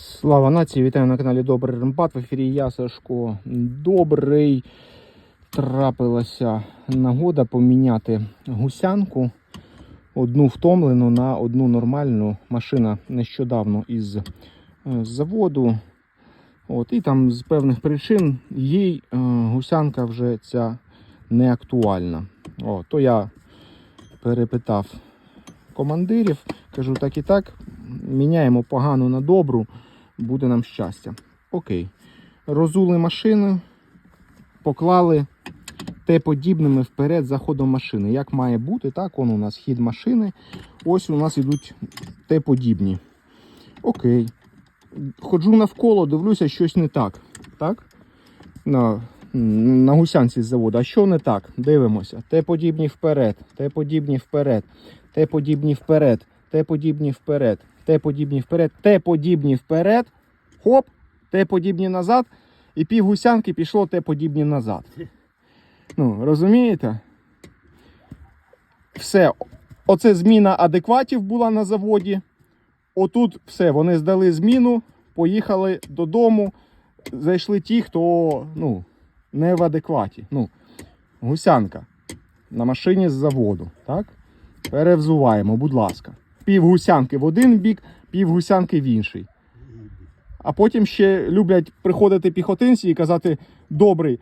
Слава нації, вітаю на каналі Добрий Рембат. В ефірі я, Сашко. Добрий. Трапилася нагода поміняти гусянку. Одну втомлену на одну нормальну. Машина нещодавно із е, заводу. От, і там з певних причин їй е, гусянка вже ця не актуальна. О, то я перепитав командирів, кажу так і так, міняємо погану на добру, буде нам щастя. Окей. Розули машину, поклали те подібними вперед за ходом машини. Як має бути, так, он у нас хід машини. Ось у нас ідуть те подібні. Окей. Ходжу навколо, дивлюся, щось не так. Так? На, на гусянці з заводу. А що не так? Дивимося. Те подібні вперед, те подібні вперед, те подібні вперед, те подібні вперед, те подібні вперед, те подібні вперед. Хоп, те подібні назад. І пів гусянки пішло те подібні назад. Ну, розумієте? Все. Оце зміна адекватів була на заводі. Отут все, вони здали зміну, поїхали додому. Зайшли ті, хто ну, не в адекваті. Ну, гусянка на машині з заводу. Так? Перевзуваємо, будь ласка. Пів гусянки в один бік, пів гусянки в інший. А потім ще люблять приходити піхотинці і казати: добрий,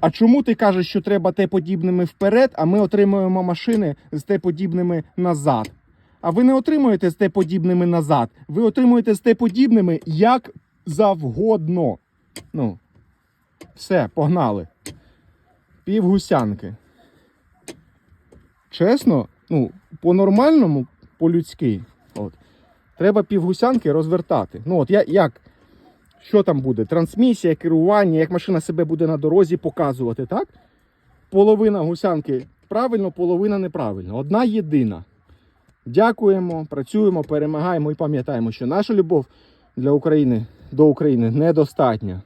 а чому ти кажеш, що треба те подібними вперед, а ми отримуємо машини з те подібними назад? А ви не отримуєте з те подібними назад. Ви отримуєте з те подібними як завгодно. Ну, все, погнали. Пів гусянки. Чесно, ну, по-нормальному, по-людськи, треба півгусянки розвертати. Ну, от я, як, що там буде? Трансмісія, керування, як машина себе буде на дорозі показувати, так? Половина гусянки правильно, половина неправильно. Одна єдина. Дякуємо, працюємо, перемагаємо і пам'ятаємо, що наша любов для України до України недостатня.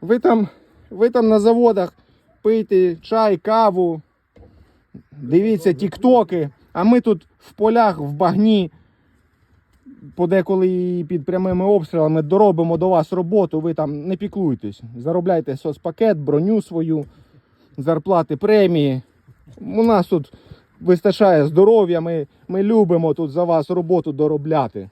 Ви там, ви там на заводах пийте чай, каву, дивіться тіктоки, а ми тут в полях, в багні, подеколи під прямими обстрілами доробимо до вас роботу, ви там не піклуйтесь. Заробляйте соцпакет, броню свою, зарплати, премії. У нас тут вистачає здоров'я, ми, ми любимо тут за вас роботу доробляти.